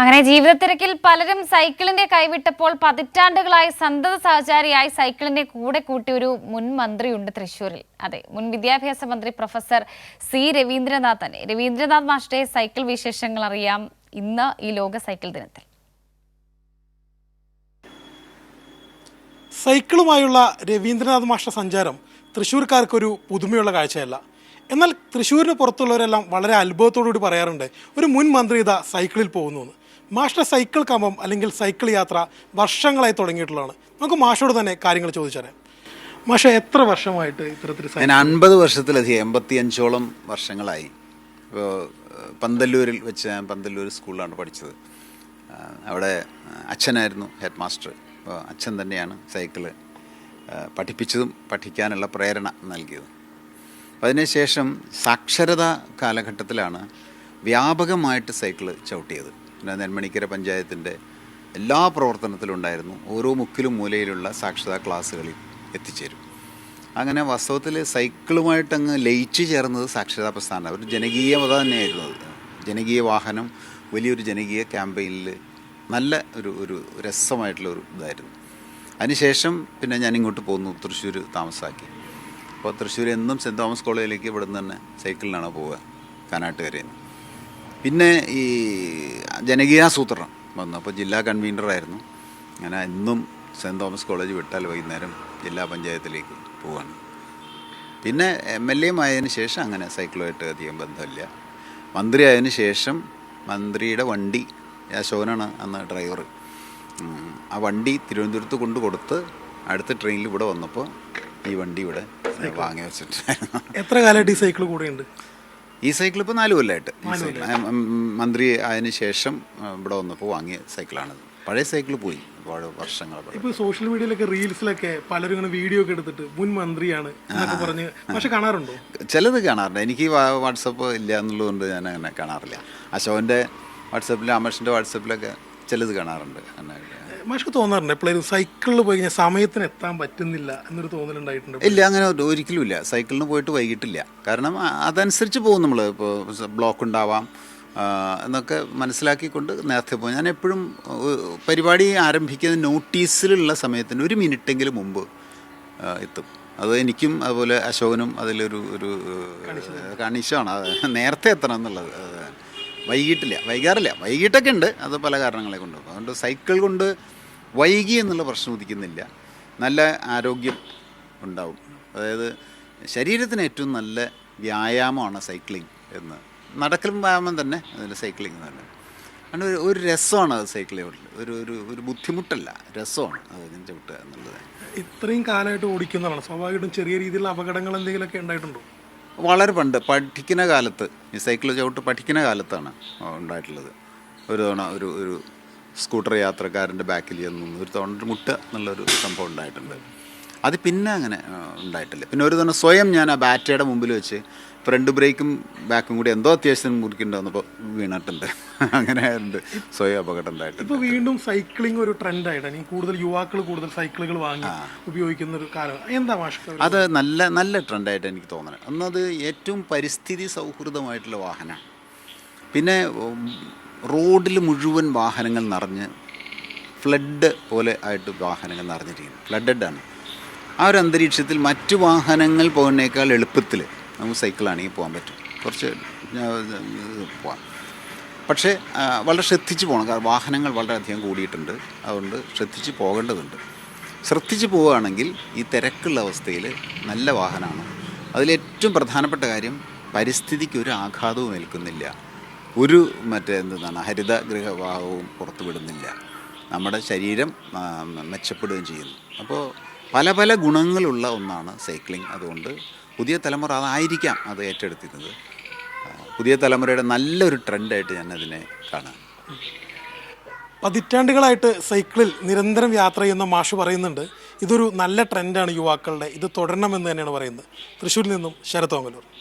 അങ്ങനെ ജീവിതത്തിരക്കിൽ പലരും സൈക്കിളിന്റെ കൈവിട്ടപ്പോൾ പതിറ്റാണ്ടുകളായി സന്തത സഹചാരിയായി സൈക്കിളിന്റെ കൂടെ കൂട്ടി ഒരു മുൻ മന്ത്രിയുണ്ട് തൃശ്ശൂരിൽ. അതെ മുൻ വിദ്യാഭ്യാസ മന്ത്രി പ്രൊഫസർ സി രവീന്ദ്രനാഥ് തന്നെ രവീന്ദ്രനാഥ് മാസ്റ്ററെ സൈക്കിൾ വിശേഷങ്ങൾ അറിയാം ഇന്ന് ഈ ലോക സൈക്കിൾ ദിനത്തിൽ. സൈക്കിളുമായുള്ള രവീന്ദ്രനാഥ് മാഷ്ട സഞ്ചാരം തൃശ്ശൂർക്കാർക്കൊരു പുതുമയുള്ള കാഴ്ചയല്ല. എന്നാൽ തൃശ്ശൂരിന് പുറത്തുള്ളവരെല്ലാം വളരെ അത്ഭുതത്തോടുകൂടി പറയാറുണ്ട് ഒരു മുൻ മന്ത്രി ഇതാ സൈക്കിളിൽ പോകുന്നു എന്ന്. മാഷ്ട സൈക്കിൾ കമ്പം അല്ലെങ്കിൽ സൈക്കിൾ യാത്ര വർഷങ്ങളായി തുടങ്ങിയിട്ടുള്ളതാണ്. നമുക്ക് മാഷോട് തന്നെ കാര്യങ്ങൾ ചോദിച്ചാൽ മാഷ എത്ര വർഷമായിട്ട് ഇത്തരത്തിൽ ഞാൻ അൻപത് വർഷത്തിലധികം എൺപത്തി അഞ്ചോളം വർഷങ്ങളായി ഇപ്പോൾ പന്തല്ലൂരിൽ വെച്ച് ഞാൻ പന്തല്ലൂർ സ്കൂളിലാണ് പഠിച്ചത്. അവിടെ അച്ഛനായിരുന്നു ഹെഡ് മാസ്റ്റർ. അപ്പോൾ അച്ഛൻ തന്നെയാണ് സൈക്കിൾ പഠിപ്പിച്ചതും പഠിക്കാനുള്ള പ്രേരണ നൽകിയതും. അതിനുശേഷം സാക്ഷരത കാലഘട്ടത്തിലാണ് വ്യാപകമായിട്ട് സൈക്കിൾ ചവിട്ടിയത്. പിന്നെ നെന്മണിക്കര പഞ്ചായത്തിന്റെ എല്ലാ പ്രവർത്തനത്തിലും ഉണ്ടായിരുന്നു. ഓരോ മുക്കിലും മൂലയിലുള്ള സാക്ഷരതാ ക്ലാസ്സുകളിൽ എത്തിച്ചേരും. അങ്ങനെ വാസ്തവത്തിൽ സൈക്കിളുമായിട്ട് അങ്ങ് ലയിച്ചു ചേർന്നത് സാക്ഷരതാ പ്രസ്ഥാനം ഒരു ജനകീയമത തന്നെയായിരുന്നു അത്. ജനകീയ വാഹനം വലിയൊരു ജനകീയ ക്യാമ്പയിനിൽ നല്ല ഒരു ഒരു രസമായിട്ടുള്ള ഒരു ഇതായിരുന്നു. അതിനുശേഷം പിന്നെ ഞാൻ ഇങ്ങോട്ട് പോന്നു തൃശ്ശൂർ താമസാക്കി. അപ്പോൾ തൃശ്ശൂർ എന്നും സെന്റ് തോമസ് കോളേജിലേക്ക് ഇവിടെ നിന്ന് തന്നെ സൈക്കിളിലാണ് പോവുക കാനാട്ടുകരയിൽ നിന്ന്. പിന്നെ ഈ ജനകീയാസൂത്രണം വന്നു. അപ്പോൾ ജില്ലാ കൺവീനറായിരുന്നു അങ്ങനെ എന്നും സെന്റ് തോമസ് കോളേജ് വിട്ടാൽ വൈകുന്നേരം ജില്ലാ പഞ്ചായത്തിലേക്ക് പോവാണ്. പിന്നെ എം എൽ എയും ആയതിനു ശേഷം അങ്ങനെ സൈക്കിളുമായിട്ട് അധികം ബന്ധമില്ല. മന്ത്രി ആയതിനു ശേഷം മന്ത്രിയുടെ വണ്ടി അശോകനാണ് അന്ന് ഡ്രൈവർ. ആ വണ്ടി തിരുവനന്തപുരത്ത് കൊണ്ട് കൊടുത്ത് അടുത്ത ട്രെയിനിൽ ഇവിടെ വന്നപ്പോൾ ഈ വണ്ടി ഇവിടെ വാങ്ങി വെച്ചിട്ടുണ്ടായിരുന്നു എത്ര കാലമായിട്ട് ഈ സൈക്കിൾ കൂടെയുണ്ട്? ഈ സൈക്കിൾ ഇപ്പോൾ നാല് കൊല്ലമായിട്ട് മന്ത്രി ആയതിനു ശേഷം ഇവിടെ വന്നപ്പോൾ വാങ്ങിയ സൈക്കിളാണിത് പഴയ സൈക്കിൾ പോയി. ഒരുപാട് വർഷങ്ങൾ പഴയ. ഇപ്പൊ സോഷ്യൽ മീഡിയയിലൊക്കെ റീൽസിലൊക്കെ പലരും ഇങ്ങനെ വീഡിയോ ഒക്കെ എടുത്തിട്ട് മുൻ മന്ത്രിയാണ് പറഞ്ഞ് പക്ഷെ കാണാറുണ്ടോ? ചിലത് കാണാറുണ്ട്. എനിക്ക് വാട്സപ്പ് ഇല്ല എന്നുള്ളതുകൊണ്ട് ഞാൻ അങ്ങനെ കാണാറില്ല. അശോകന്റെ വാട്സപ്പിൽ അമേഷിന്റെ വാട്സപ്പിലൊക്കെ ചിലത് കാണാറുണ്ട്. അങ്ങനെ മാഷ്ക്ക് തോന്നാറുണ്ട്. എപ്പോഴും സൈക്കിളിൽ പോയി കഴിഞ്ഞാൽ സമയത്തിന് എത്താൻ പറ്റുന്നില്ല എന്നൊരു തോന്നലുണ്ടായിട്ടുണ്ട്. ഇല്ല അങ്ങനെ ഒരു- ഒരിക്കലും ഇല്ല. സൈക്കിളിന് പോയിട്ട് വൈകിട്ടില്ല. കാരണം അതനുസരിച്ച് പോകും നമ്മൾ ഇപ്പോൾ ബ്ലോക്ക് ഉണ്ടാവാം. എന്നൊക്കെ മനസ്സിലാക്കിക്കൊണ്ട് നേരത്തെ പോകും. ഞാൻ എപ്പോഴും പരിപാടി ആരംഭിക്കുന്ന നോട്ടീസിലുള്ള സമയത്തിന് ഒരു മിനിറ്റെങ്കിലും മുമ്പ് എത്തും. അത് എനിക്കും അതുപോലെ അശോകനും അതിലൊരു ഒരു കണിശമാണ്. നേരത്തെ എത്തണം എന്നുള്ളത്. അത് വൈകിട്ടില്ല. വൈകാറില്ല. വൈകിട്ടൊക്കെ ഉണ്ട് അത് പല കാരണങ്ങളെ കൊണ്ട്. അതുകൊണ്ട് സൈക്കിൾ കൊണ്ട് വൈകി എന്നുള്ള പ്രശ്നം ഉദിക്കുന്നില്ല. നല്ല ആരോഗ്യം ഉണ്ടാവും. അതായത് ശരീരത്തിന് ഏറ്റവും നല്ല വ്യായാമമാണ് സൈക്ലിംഗ് എന്ന്. നടക്കലും വ്യായാമം തന്നെ അതിൽ സൈക്ലിംഗ് തന്നെ. കാരണം ഒരു ഒരു രസമാണ് അത് സൈക്കിൾ ചവിട്ടൽ ഒരു ഒരു ഒരു ബുദ്ധിമുട്ടല്ല. രസമാണ് അത് ചവിട്ടുക എന്നുള്ളത്. ഇത്രയും കാലമായിട്ട് ഓടിക്കുന്നതാണ്. സ്വാഭാവികമായിട്ടും ചെറിയ രീതിയിലുള്ള അപകടങ്ങൾ എന്തെങ്കിലുമൊക്കെ ഉണ്ടായിട്ടുണ്ടോ? വളരെ പണ്ട് പഠിക്കുന്ന കാലത്ത് ഈ സൈക്കിൾ ചവിട്ട് പഠിക്കുന്ന കാലത്താണ് ഉണ്ടായിട്ടുള്ളത്. ഒരു തവണ ഒരു ഒരു സ്കൂട്ടർ യാത്രക്കാരന്റെ ബാക്കിൽ ചെന്ന് ഒരു തവണ മുട്ട എന്നുള്ളൊരു സംഭവം ഉണ്ടായിട്ടുണ്ട്. അത് പിന്നെ അങ്ങനെ ഉണ്ടായിട്ടില്ല. പിന്നെ ഒരു തവണ സ്വയം ഞാൻ ആ ബാറ്റയുടെ മുമ്പിൽ വെച്ച് ഫ്രണ്ട് ബ്രേക്കും ബാക്കും കൂടി എന്തോ അത്യാവശ്യം മുറിക്കുന്നുണ്ടാകുന്നപ്പോൾ വീണിട്ടുണ്ട്. അങ്ങനെ ആയിട്ടുണ്ട് സ്വയം അപകടം ഉണ്ടായിട്ടുണ്ട്. ഇപ്പൊ വീണ്ടും സൈക്ലിംഗ് ഒരു ട്രെൻഡായിട്ടാണ്. ഈ കൂടുതൽ യുവാക്കൾ കൂടുതൽ സൈക്കിളുകൾ വാങ്ങി ഉപയോഗിക്കുന്ന ഒരു കാലം. എന്താ മാഷ്ക്ക് അത് നല്ല നല്ല ട്രെൻഡായിട്ട് എനിക്ക് തോന്നുന്നത് എന്നത് ഏറ്റവും പരിസ്ഥിതി സൗഹൃദമായിട്ടുള്ള വാഹനമാണ് പിന്നെ റോഡിൽ മുഴുവൻ വാഹനങ്ങൾ നിറഞ്ഞ് ഫ്ലഡ് പോലെ ആയിട്ട് വാഹനങ്ങൾ നിറഞ്ഞിരിക്കുന്നു. ഫ്ലഡഡ് ആണ് ആ ഒരു അന്തരീക്ഷത്തിൽ മറ്റു വാഹനങ്ങൾ പോകുന്നേക്കാൾ എളുപ്പത്തിൽ നമുക്ക് സൈക്കിളാണെങ്കിൽ പോകാൻ പറ്റും. കുറച്ച് പോവാം. പക്ഷേ വളരെ ശ്രദ്ധിച്ച് പോകണം. കാരണം വാഹനങ്ങൾ വളരെയധികം കൂടിയിട്ടുണ്ട്. അതുകൊണ്ട് ശ്രദ്ധിച്ച് പോകേണ്ടതുണ്ട്. ശ്രദ്ധിച്ച് പോവുകയാണെങ്കിൽ ഈ തിരക്കുള്ള അവസ്ഥയിൽ നല്ല വാഹനമാണ്. അതിലേറ്റവും പ്രധാനപ്പെട്ട കാര്യം പരിസ്ഥിതിക്ക് ഒരു ആഘാതവും ഏൽക്കുന്നില്ല. ഒരു മറ്റേ എന്താണ് ഹരിതഗൃഹഭാവവും പുറത്തുവിടുന്നില്ല. പുറത്തു വിടുന്നില്ല നമ്മുടെ ശരീരം മെച്ചപ്പെടുകയും ചെയ്യുന്നു. അപ്പോൾ പല പല ഗുണങ്ങളുള്ള ഒന്നാണ് സൈക്ലിംഗ്. അതുകൊണ്ട് പുതിയ തലമുറ അതായിരിക്കാം അത് ഏറ്റെടുത്തിരുന്നത്. പുതിയ തലമുറയുടെ നല്ലൊരു ട്രെൻഡായിട്ട് ഞാൻ അതിനെ കാണാം. പതിറ്റാണ്ടുകളായിട്ട് സൈക്കിളിൽ നിരന്തരം യാത്ര ചെയ്യുന്ന മാഷ് പറയുന്നുണ്ട് ഇതൊരു നല്ല ട്രെൻഡാണ് യുവാക്കളുടെ ഇത് തുടരണമെന്ന് തന്നെയാണ് പറയുന്നത്. തൃശ്ശൂരിൽ നിന്നും ശരത്തോങ്ങലൂർ